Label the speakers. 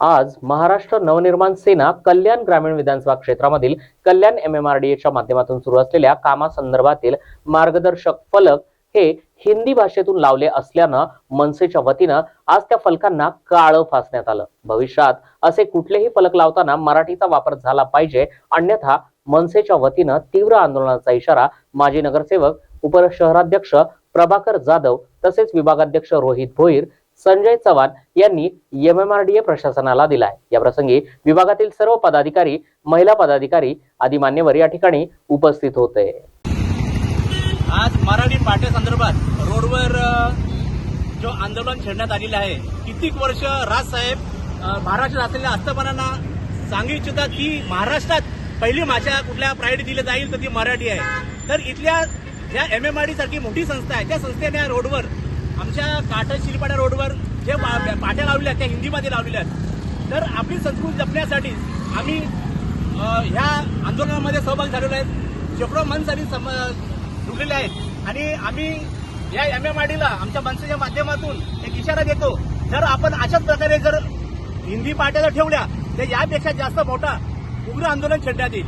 Speaker 1: आज महाराष्ट्र नवनिर्माण सेना कल्याण ग्रामीण विधानसभा क्षेत्रामधील Kalyan M M R D एच्या माध्यमातून सुरू असलेल्या कामासंदर्भातील मार्गदर्शक फलक हे हिंदी भाषेतून लावले असल्यानं मनसेच्या वतीनं आज त्या फलकांना काळं फासण्यात आलं. भविष्यात असे कुठलेही फलक लावताना मराठीचा वापर झाला पाहिजे अन्यथा मनसेच्या वतीनं तीव्र आंदोलनाचा इशारा माजी नगरसेवक उपशहराध्यक्ष प्रभाकर जाधव तसेच विभागाध्यक्ष रोहित भोईर संजय चव्हाण यांनी एमएमआरडीए प्रशासनाला दिलाय. या प्रसंगी विभागातील सर्व पदाधिकारी महिला पदाधिकारी आदी मान्यवर या ठिकाणी उपस्थित होते.
Speaker 2: आज मराठी पाठ्यासंदर्भात रोडवर जो आंदोलन छेडण्यात आलेलं आहे कित्येक वर्ष राजसाहेब महाराष्ट्रात असलेल्या आस्थापनांना सांगू इच्छितात की महाराष्ट्रात पहिली भाषा कुठल्या प्रायोरिटी दिली जाईल तर ती मराठी आहे. तर इथल्या ज्या एम एम आर डी सारखी मोठी संस्था आहे त्या संस्थेने या रोडवर आमच्या काटन शिलपाड्या रोडवर जे पाट्या लावलेल्या आहेत त्या हिंदीमध्ये लावलेल्या आहेत. तर आपली संस्कृती जपण्यासाठी आम्ही ह्या आंदोलनामध्ये सहभाग झालेलो आहेत. शेकडो मनसारी सम जुळलेले आहेत. आणि आम्ही या एम एम आर डीला आमच्या मनसेच्या माध्यमातून एक इशारा देतो. जर आपण अशाच प्रकारे जर हिंदी पाट्या जर ठेवल्या तर यापेक्षा जास्त मोठा उग्र आंदोलन छेडण्यात येईल.